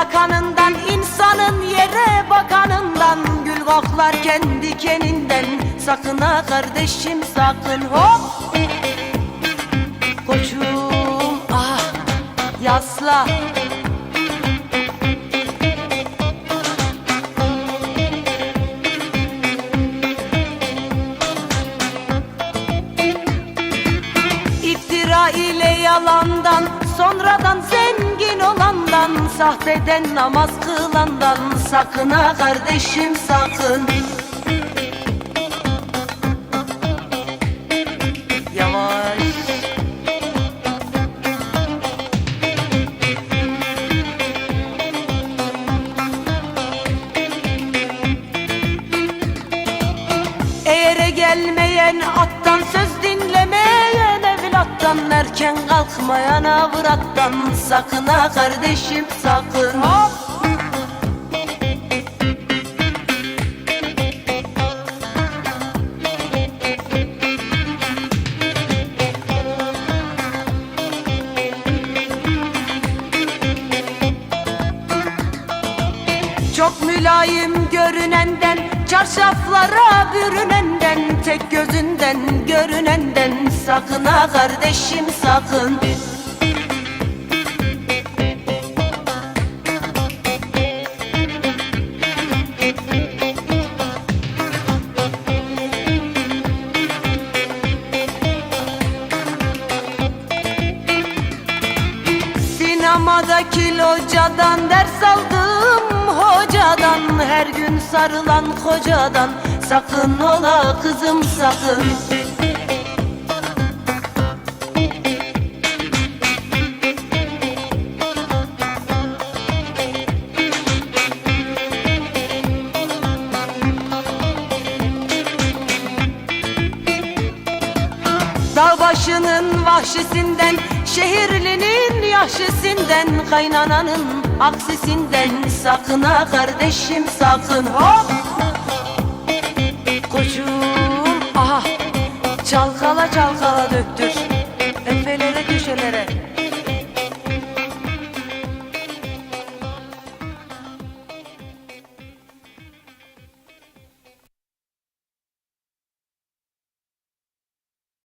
akanından insanın yere bakanından Gül koklar kendi dikeninden Sakın ha kardeşim sakın hop! Koçum ah yasla. İftira ile yalandan sonradan sen Sahteden namaz kılandan Sakın ha kardeşim sakın. Yavaş. Eğere gelmeyen attan söz evlattan Erken kalkmayan avrattan sakın ha kardeşim sakın Hop! Çok mülayim görünenden Çarşaflara bürünenden Tek gözünden görünenden Sakın ha kardeşim sakın Sinemadaki locadan ders aldım. Hocadan Her gün sarılan kocadan. Sakın ola kızım sakın. Dağ başının vahşisinden Şehirlinin yaşisinden Kaynananın aksisinden Sakın ha kardeşim sakın. Hop! Koçum aha! Çalkala çalkala döktür. Efelere köşelere